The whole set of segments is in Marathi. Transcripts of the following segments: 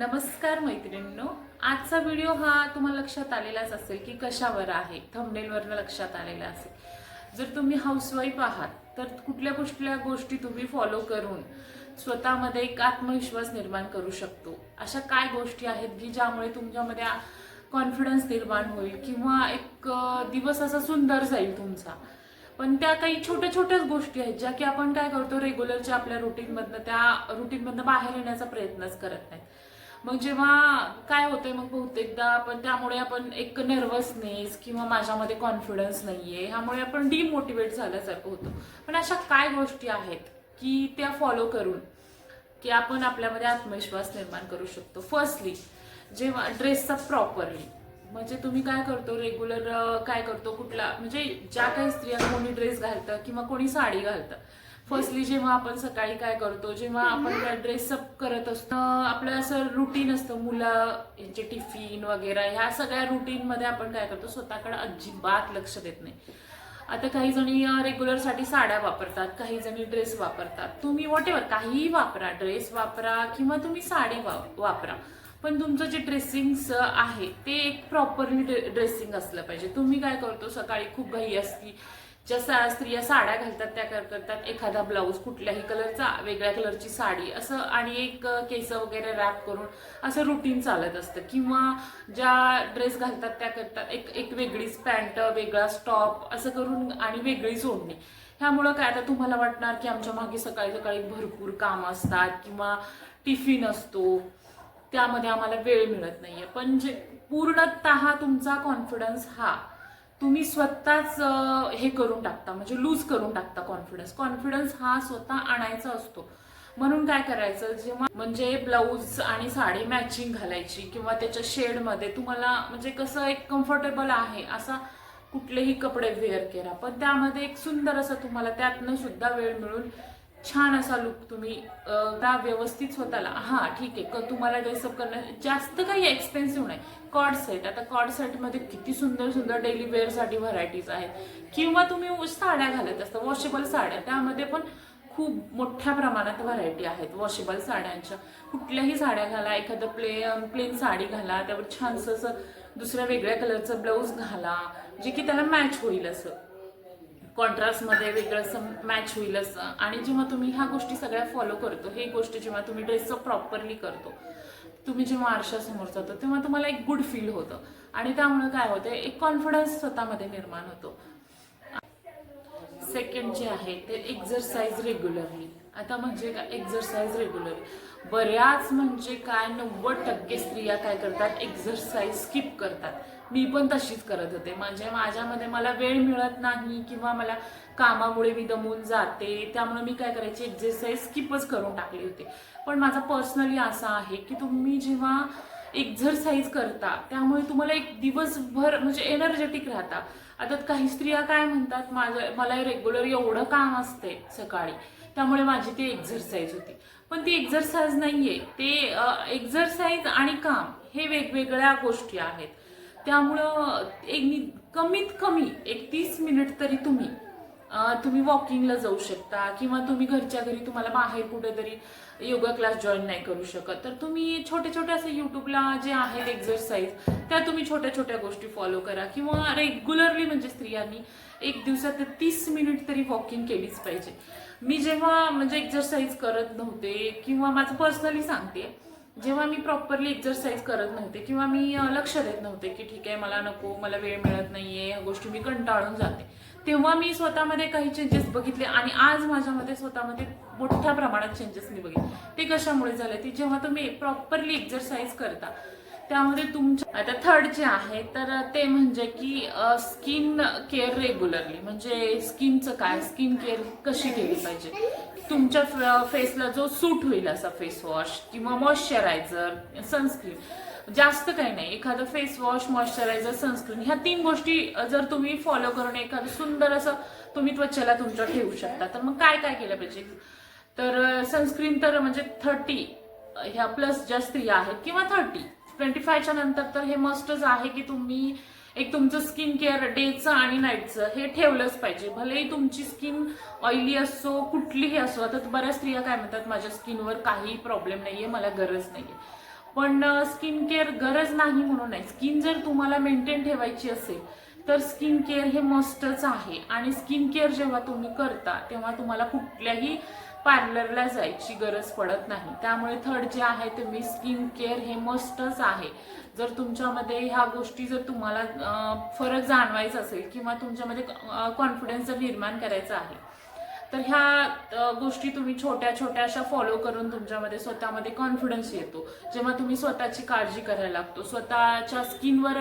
नमस्कार मैत्रिणींनो. आजचा व्हिडिओ हा तुम्हाला लक्षात आलेलाच असेल की कशावर आहे. थंबनेलवरनं लक्षात आलेला असेल. जर तुम्ही हाऊसवाईफ आहात तर कुठल्या कुठल्या गोष्टी तुम्ही फॉलो करून स्वतःमध्ये एक आत्मविश्वास निर्माण करू शकतो. अशा काय गोष्टी आहेत की ज्यामुळे तुमच्यामध्ये कॉन्फिडन्स निर्माण होईल किंवा एक दिवस असा सुंदर जाईल तुमचा. पण त्या काही छोट्या छोट्याच गोष्टी आहेत ज्या की आपण काय करतो रेग्युलरच्या आपल्या रुटीनमधनं त्या रुटीनमधनं बाहेर येण्याचा प्रयत्नच करत नाही मग जेव्हा काय होतंय मग बहुतेकदा आपण त्यामुळे आपण एक नर्वसनेस किंवा माझ्यामध्ये कॉन्फिडन्स नाहीये ह्यामुळे आपण डिमोटिवेट झाल्यासारखं होतो. पण अशा काय गोष्टी आहेत की त्या फॉलो करून की आपण आपल्यामध्ये आत्मविश्वास निर्माण करू शकतो? फर्स्टली जेव्हा ड्रेसचा प्रॉपरली म्हणजे तुम्ही काय करतो रेग्युलर काय करतो कुठला म्हणजे ज्या काही स्त्रिया कोणी ड्रेस घालतं किंवा कोणी साडी घालतं फर्स्टली जेव्हा आपण सकाळी काय करतो जेव्हा आपण ड्रेस अप करत असतो आपलं असं रुटीन असतं. मुलं यांचे टिफिन वगैरे ह्या सगळ्या रुटीनमध्ये आपण काय करतो स्वतःकडे अजिबात लक्ष देत नाही. आता काही जणी रेग्युलरसाठी साड्या वापरतात काही जणी ड्रेस वापरतात. तुम्ही वॉट एव्हर काहीही वापरा. ड्रेस वापरा किंवा तुम्ही साडी वा- वापरा. पण तुमचं जे ड्रेसिंग आहे ते एक प्रॉपरली ड्रेसिंग असलं पाहिजे. तुम्ही काय करतो सकाळी खूप घाई असती ज्या सा- स्त्रिया साड्या घालतात त्या करतात. एखादा ब्लाऊज कुठल्याही कलरचा वेगळ्या कलरची साडी असं आणि एक केस वगैरे रॅप करून असं रुटीन चालत असतं. किंवा ज्या ड्रेस घालतात त्या करतात. एक एक वेगळीच पॅन्ट वेगळा स्टॉप असं करून आणि वेगळी ओढणी ह्यामुळं काय आता तुम्हाला वाटणार की आमच्या मागे सकाळी सकाळी भरपूर काम असतात किंवा टिफिन असतो. त्यामध्ये आम्हाला वेळ मिळत नाहीये. पण जे पूर्णतः तुमचा कॉन्फिडन्स हा तुम्ही स्वतःच हे करून टाकता म्हणजे लूज करून टाकता कॉन्फिडन्स कॉन्फिडन्स हा स्वतः आणायचा असतो. म्हणून काय करायचं जेव्हा म्हणजे ब्लाऊज आणि साडी मॅचिंग घालायची किंवा त्याच्या शेडमध्ये तुम्हाला म्हणजे कसं एक कम्फर्टेबल आहे असा कुठलेही कपडे वेअर केला. पण त्यामध्ये एक सुंदर असं तुम्हाला त्यातनं सुद्धा वेळ मिळून छान असा लुक तुम्ही का व्यवस्थित स्वतःला. हा ठीक आहे. क- तुम्हाला ड्रेसअप करणं जास्त काही एक्सपेन्सिव्ह नाही. कॉड सेट आता कॉड सेटमध्ये किती सुंदर सुंदर डेली वेअरसाठी व्हरायटीज आहेत. किंवा तुम्ही साड्या घालत असता. वॉशेबल साड्या. त्यामध्ये पण खूप मोठ्या प्रमाणात व्हरायटी आहेत. वॉशेबल साड्यांच्या. कुठल्याही साड्या घाला. एखादं प्ले प्लेन साडी घाला. त्यावर छानसं असं दुसऱ्या वेगळ्या कलरचं ब्लाऊज घाला. जे की त्याला मॅच होईल असं. कॉन्ट्रास्टमध्ये वेगळं असं मॅच होईल असं. आणि जेव्हा तुम्ही ह्या गोष्टी सगळ्या फॉलो करतो हे गोष्ट जेव्हा तुम्ही ड्रेसचं प्रॉपरली करतो तुम्ही जेव्हा आरशासमोर जातो तेव्हा तुम्हाला एक गुड फील होतं. आणि त्यामुळे काय होतं एक कॉन्फिडन्स स्वतःमध्ये निर्माण होतो. सेकंड जे आहे ते एक्झरसाइज रेग्युलरली आता म्हणजे काय? एक्झरसाइज रेग्युलरली बऱ्याच म्हणजे काय नव्वद टक्के स्त्रिया काय करतात एक्झरसाइज स्किप करतात. मी पण तशीच करत होते. म्हणजे माझ्यामध्ये मला वेळ मिळत नाही किंवा मला कामामुळे मी दमून जाते. त्यामुळे मी काय करायची एक्झरसाइज स्किपच करून टाकली होती. पण माझा पर्सनली असा आहे की तुम्ही जेव्हा एक्झरसाइज करता त्यामुळे तुम्हाला एक दिवसभर म्हणजे एनर्जेटिक राहता. आता काही स्त्रिया काय म्हणतात माझं मला रेग्युलर एवढं काम असते सकाळी. त्यामुळे माझी ती एक्झरसाइज होती. पण ती एक्झरसाइज आहे ते एक्झरसाइज आणि काम हे वेगवेगळ्या गोष्टी आहेत. त्यामुळं एक कमीत कमी एक तीस मिनिट तरी तुम्ही तुम्ही वॉकिंगला जाऊ शकता किंवा तुम्ही घरच्या घरी तुम्हाला बाहेर कुठेतरी योगा क्लास जॉईन नाही करू शकत. तर तुम्ही छोटे छोटे असे यूट्यूबला जे आहेत एक्झरसाइज त्या तुम्ही छोट्या छोट्या गोष्टी फॉलो करा. किंवा रेग्युलरली म्हणजे स्त्रियांनी एक दिवसात तीस मिनिट तरी वॉकिंग केलीच पाहिजे. मी जेव्हा म्हणजे एक्झरसाईज करत नव्हते किंवा माझं पर्सनली सांगते जेव्हा मी प्रॉपरली एक्झरसाईज करत नव्हते किंवा मी लक्ष देत नव्हते की ठीक आहे मला नको मला वेळ मिळत नाहीये ह्या गोष्टी मी कंटाळून जाते. तेव्हा मी स्वतःमध्ये काही चेंजेस बघितले आणि आज माझ्यामध्ये स्वतःमध्ये मोठ्या प्रमाणात चेंजेस मी बघितले. ते कशामुळे झाले? ती जेव्हा तुम्ही प्रॉपरली एक्झरसाईज करता त्यामध्ये तुमच्या आता थर्ड जे आहे तर ते म्हणजे की स्किन केअर रेग्युलरली म्हणजे स्किनचं काय? स्किन केअर कशी केली पाहिजे? तुमच्या फेसला जो सूट होईल असा फेस वॉश किंवा मॉइश्चरायझर सनस्क्रीन जास्त काही नाही. एखादं फेस वॉश मॉइश्चरायझर सनस्क्रीन ह्या तीन गोष्टी जर तुम्ही फॉलो करून एखादं सुंदर असं तुम्ही त्वचेला तुमच्या ठेवू शकता. तर मग काय काय केलं पाहिजे? तर सनस्क्रीन तर म्हणजे थर्टी ह्या प्लस ज्या स्त्रिया आहेत किंवा थर्टी ट्वेंटी फायच्या नंतर तर हे मस्टच आहे की तुम्ही एक तुमचं स्किन केअर डेचं आणि नाईटचं हे ठेवलंच पाहिजे. भलेही तुमची स्किन ऑइली असो कुठलीही असो आता बऱ्याच स्त्रिया काय म्हणतात माझ्या स्किनवर काही प्रॉब्लेम नाही आहे मला गरज नाहीये. पण स्किन केअर गरज नाही म्हणून नाही. स्किन जर तुम्हाला मेंटेन ठेवायची असेल तर स्किन केअर हे मस्टच आहे. आणि स्किन केअर जेव्हा तुम्ही करता तेव्हा तुम्हाला कुठल्याही पार्लरला जायची गरज पडत नाही. त्यामुळे थर्ड जे आहे तुम्ही स्किन केअर हे मस्टच आहे. जर तुमच्यामध्ये ह्या गोष्टी जर तुम्हाला फरक जाणवायचा असेल किंवा तुमच्यामध्ये कॉन्फिडन्स जर निर्माण करायचा आहे तर ह्या गोष्टी तुम्ही छोट्या छोट्या अशा फॉलो करून तुमच्यामध्ये स्वतःमध्ये कॉन्फिडन्स येतो. जेव्हा तुम्ही स्वतःची काळजी करायला लागतो. स्वतःच्या स्किनवर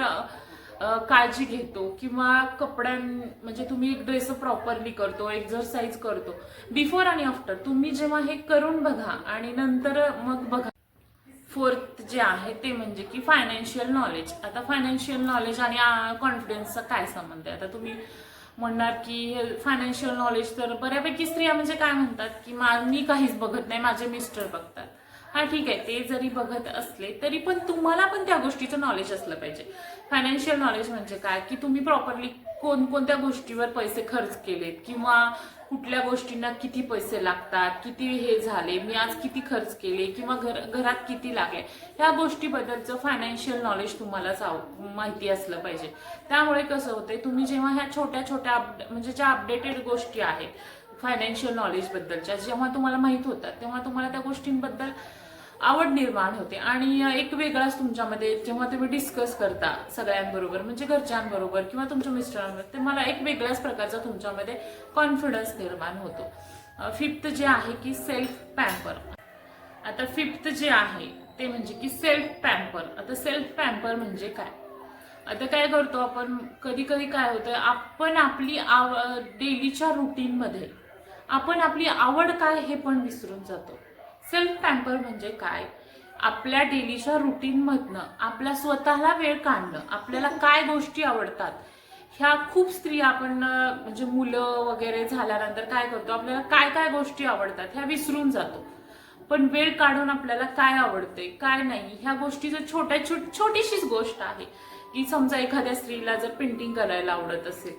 काळजी घेतो किंवा कपड्यां म्हणजे तुम्ही एक ड्रेस प्रॉपरली करतो एक्झरसाईज करतो. बिफोर आणि आफ्टर तुम्ही जेव्हा हे करून बघा आणि नंतर मग बघा. फोर्थ जे आहे ते म्हणजे की फायनान्शियल नॉलेज आता फायनान्शियल नॉलेज आणि कॉन्फिडन्सचा काय संबंध आहे? आता तुम्ही म्हणणार की फायनान्शियल नॉलेज तर बऱ्यापैकी स्त्रिया म्हणजे काय म्हणतात? की मा मी काहीच बघत नाही माझे मिस्टर बघतात. हा ठीक आहे ते जरी बघत असले तरी पण तुम्हाला पण त्या गोष्टीचं नॉलेज असलं पाहिजे. फायनान्शियल नॉलेज म्हणजे काय? की तुम्ही प्रॉपरली कोणकोणत्या गोष्टीवर पैसे खर्च केलेत? किंवा कुठल्या गोष्टींना किती पैसे लागतात? किती हे झाले? मी आज किती खर्च केले? किंवा घर घरात किती लागले? ह्या गोष्टीबद्दलचं फायनान्शियल नॉलेज तुम्हाला साव- माहिती असलं पाहिजे. त्यामुळे कसं होतंय तुम्ही जेव्हा ह्या छोट्या छोट्या म्हणजे ज्या अपडेटेड गोष्टी आहेत फायनान्शियल नॉलेजबद्दलच्या जेव्हा तुम्हाला माहीत होतात तेव्हा तुम्हाला त्या गोष्टींबद्दल आवड निर्माण होते. आणि एक वेगळाच तुमच्यामध्ये जेव्हा तुम्ही डिस्कस करता सगळ्यांबरोबर म्हणजे घरच्यांबरोबर किंवा तुमच्या मिस्टरांबरोबर ते मला एक वेगळ्याच प्रकारचा तुमच्यामध्ये कॉन्फिडन्स निर्माण होतो. फिफ्थ जे आहे की सेल्फ पॅम्पर आता फिफ्थ जे आहे ते म्हणजे की सेल्फ पॅम्पर आता सेल्फ पॅम्पर म्हणजे काय? आता काय करतो आपण? कधी कधी काय होतं आपण आपली आव डेलीच्या रुटीनमध्ये आपण आपली आवड काय हे पण विसरून जातो. सेल्फ पॅम्पर म्हणजे काय? आपल्या डेलीच्या रुटीनमधनं आपल्या स्वतःला वेळ काढणं आपल्याला काय गोष्टी आवडतात ह्या खूप स्त्रिया आपण म्हणजे मुलं वगैरे झाल्यानंतर काय करतो आपल्याला काय काय गोष्टी आवडतात ह्या विसरून जातो. पण वेळ काढून आपल्याला काय आवडते काय नाही ह्या गोष्टी जर छोट्या छोट छोटीशीच गोष्ट आहे. की समजा एखाद्या स्त्रीला जर पेंटिंग करायला आवडत असेल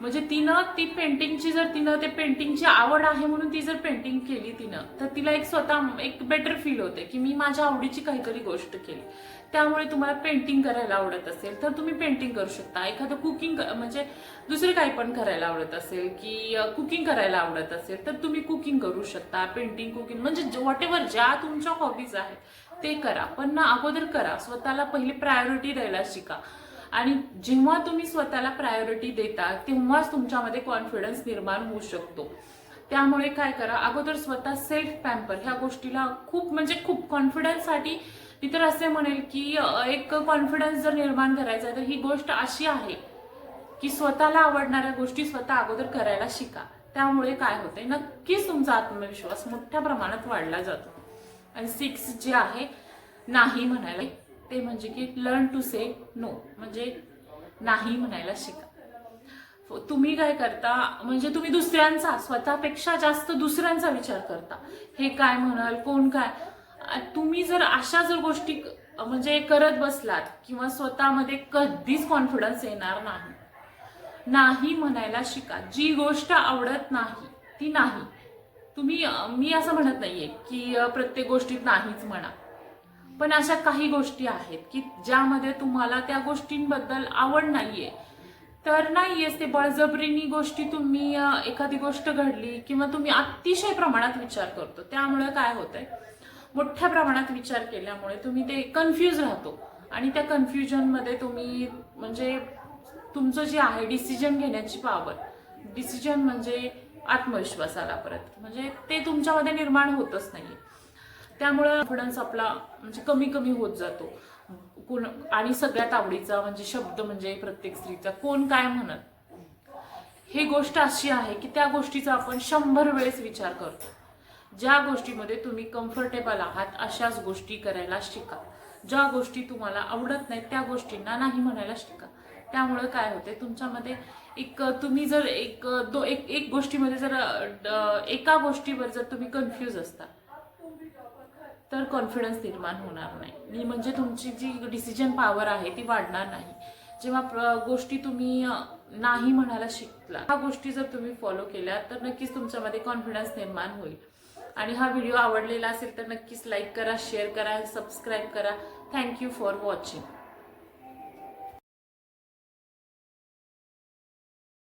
म्हणजे तिनं ती पेंटिंगची जर तिनं ते पेंटिंगची आवड आहे म्हणून ती जर पेंटिंग केली तिनं तर तिला एक स्वतः एक बेटर फील होते की मी माझ्या आवडीची काहीतरी गोष्ट केली. त्यामुळे तुम्हाला पेंटिंग करायला आवडत असेल तर तुम्ही पेंटिंग करू शकता. एखादं कुकिंग म्हणजे दुसरे काही पण करायला आवडत असेल की कुकिंग करायला आवडत असेल तर तुम्ही कुकिंग करू शकता. पेंटिंग कुकिंग म्हणजे वॉट एव्हर ज्या तुमच्या हॉबीज आहेत ते करा. पण ना अगोदर करा. स्वतःला पहिली प्रायोरिटी द्यायला शिका. आणि जेव्हा तुम्ही स्वतःला प्रायोरिटी देता तेव्हाच तुमच्यामध्ये कॉन्फिडन्स निर्माण होऊ शकतो. त्यामुळे काय करा अगोदर स्वतः सेल्फ पॅम्पर ह्या गोष्टीला खूप म्हणजे खूप कॉन्फिडन्ससाठी मी तर असे म्हणेल की एक कॉन्फिडन्स जर निर्माण करायचा आहे तर ही गोष्ट अशी आहे की स्वतःला आवडणाऱ्या गोष्टी स्वतः अगोदर करायला शिका. त्यामुळे काय होतंय नक्कीच तुमचा आत्मविश्वास मोठ्या प्रमाणात वाढला जातो. आणि सिक्स जे आहे नाही म्हणायला ते म्हणजे की लर्न टू से नो म्हणजे नाही म्हणायला शिका. तुम्ही काय करता? म्हणजे तुम्ही दुसऱ्यांचा स्वतःपेक्षा जास्त दुसऱ्यांचा विचार करता. हे काय म्हणाल? कोण काय? तुम्ही जर अशा जर गोष्टी म्हणजे करत बसलात किंवा स्वतःमध्ये कधीच कॉन्फिडन्स येणार नाही. नाही म्हणायला शिका. जी गोष्ट आवडत नाही ती नाही. तुम्ही मी असं म्हणत नाहीये की प्रत्येक गोष्टीत नाहीच म्हणा. पण अशा काही गोष्टी आहेत की ज्यामध्ये तुम्हाला त्या गोष्टींबद्दल आवड नाहीये. तर नाहीयेच ते बळजबरीनी गोष्टी तुम्ही एखादी गोष्ट घडली किंवा तुम्ही अतिशय प्रमाणात विचार करतो. त्यामुळे काय होतंय? मोठ्या प्रमाणात विचार केल्यामुळे तुम्ही ते कन्फ्यूज राहतो. आणि त्या कन्फ्युजनमध्ये तुम्ही म्हणजे तुमचं जे आहे डिसिजन घेण्याची पावर डिसिजन म्हणजे आत्मविश्वासाला परत. म्हणजे ते तुमच्यामध्ये निर्माण होतच नाही त्यामुळं कॉन्फिडन्स आपला म्हणजे कमी कमी होत जातो. कोण आणि सगळ्यात आवडीचा म्हणजे शब्द म्हणजे प्रत्येक स्त्रीचा कोण काय म्हणत? ही गोष्ट अशी आहे की त्या गोष्टीचा आपण शंभर वेळेस विचार करतो. ज्या गोष्टीमध्ये तुम्ही कम्फर्टेबल आहात अशाच गोष्टी करायला शिका. ज्या गोष्टी तुम्हाला आवडत नाहीत त्या गोष्टींना नाही म्हणायला शिका. त्यामुळं काय होते तुमच्यामध्ये एक तुम्ही जर एक दो एक एक गोष्टीमध्ये जर एका गोष्टीवर जर तुम्ही कन्फ्यूज असता तर कॉन्फिडन्स निर्माण होणार नाही. मी म्हणजे तुमची जी डिसिजन पॉवर आहे ती वाढणार नाही. जेव्हा प्र- गोष्टी तुम्ही नाही म्हणायला शिकला ह्या गोष्टी जर तुम्ही फॉलो केल्या तर नक्कीच तुमच्यामध्ये कॉन्फिडन्स निर्माण होईल. आणि हा व्हिडिओ आवडलेला असेल तर नक्कीच लाईक करा शेअर करा सबस्क्राईब करा. Thank you for watching